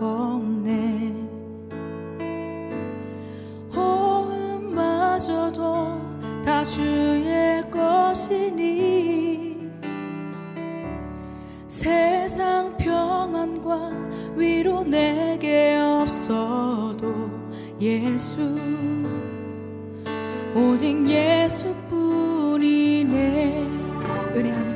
없네. 호흡마저도 다 주의 것이니 세상 평안과 위로 내게 없어도 예수 오직 예수뿐이네. 은혜 하나님.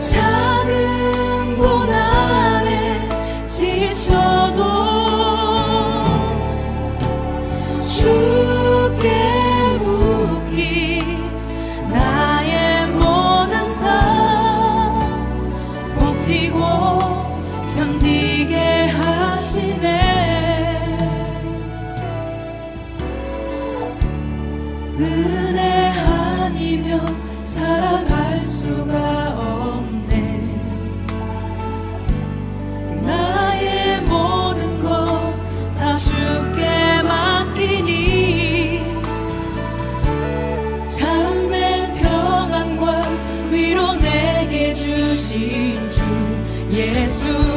time. 信主耶稣。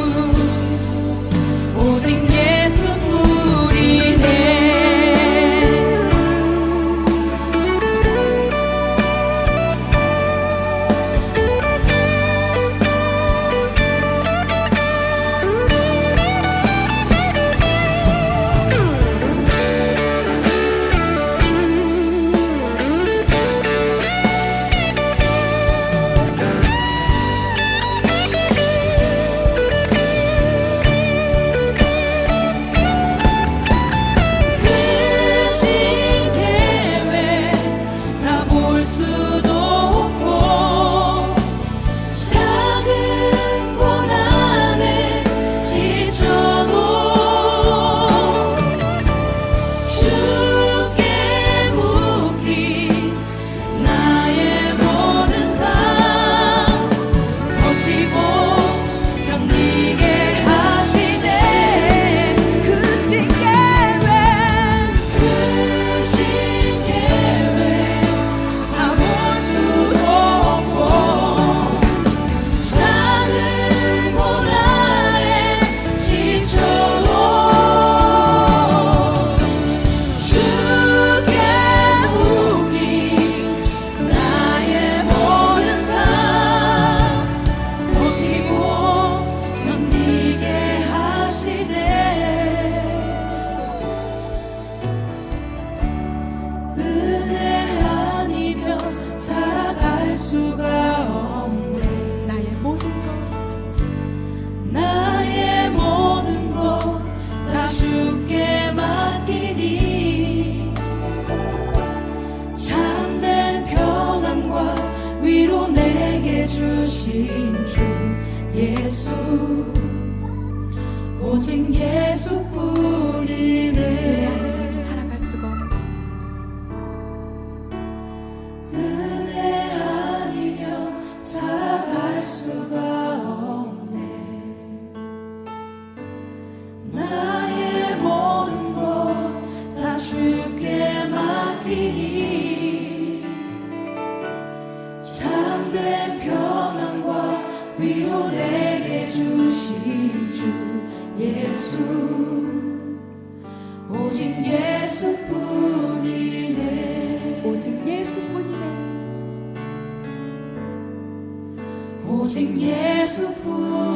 오직 예수뿐. 오직 예수뿐이네. 오직 예수뿐이네. 오직 예수뿐.